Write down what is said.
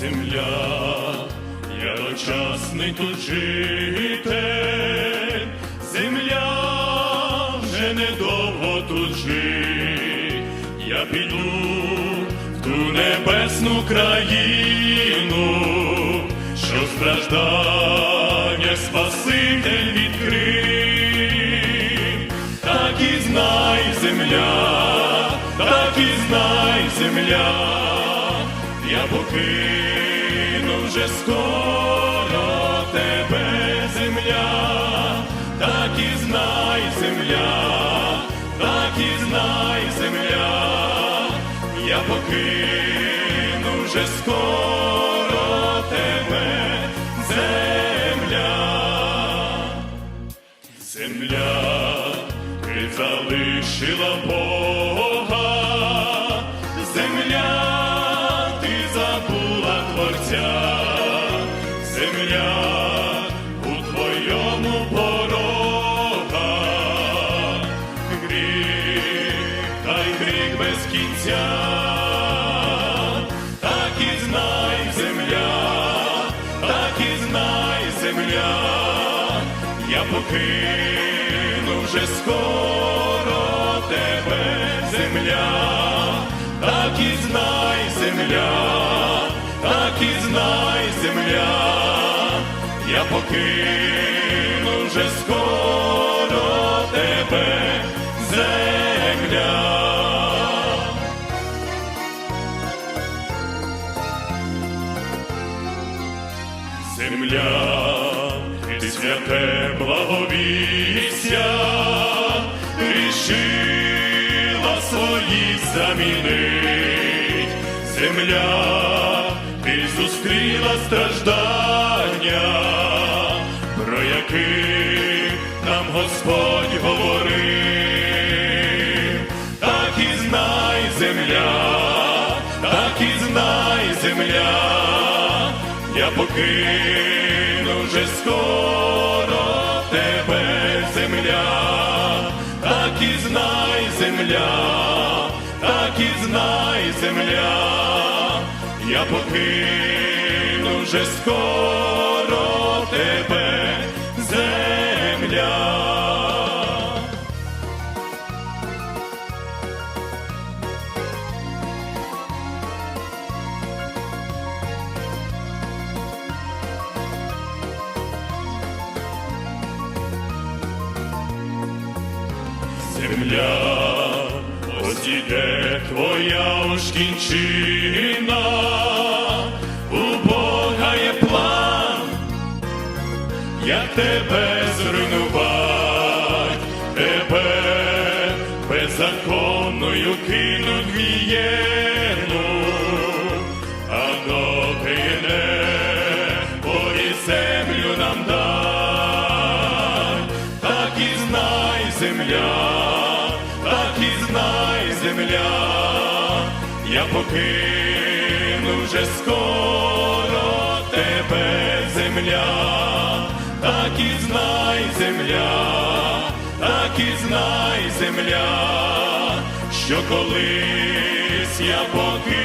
земля, я дочасний тут житель, земля вже недовго тут жить, я піду в ту небесну країну, що страждання Спаситель відкрив, так і знай земля, так і знай земля. Я покину вже скоро тебе, земля, так і знай, земля, так і знай, земля, я покину вже скоро кінця, так і знай, земля, так і знай, земля, я покину вже скоро тебе, земля. Так і знай, земля, так і знай, земля, я покину Земля, ти святе благовістя, рішила свої замінить. Земля, ти зустріла страждання, про яких нам Господь покину вже скоро тебе, земля, так і знай, земля, так і знай, земля, я покину вже скоро тебе, Земля, ось іде твоя уж кінчина, у Бога є план, як тебе зруйнувати, тебе беззаконною кинуть гієну, а доки не бої землю нам дай, знай, земля, покину вже скоро тебе, земля, так і знай, земля, так і знай, земля, що колись я покину.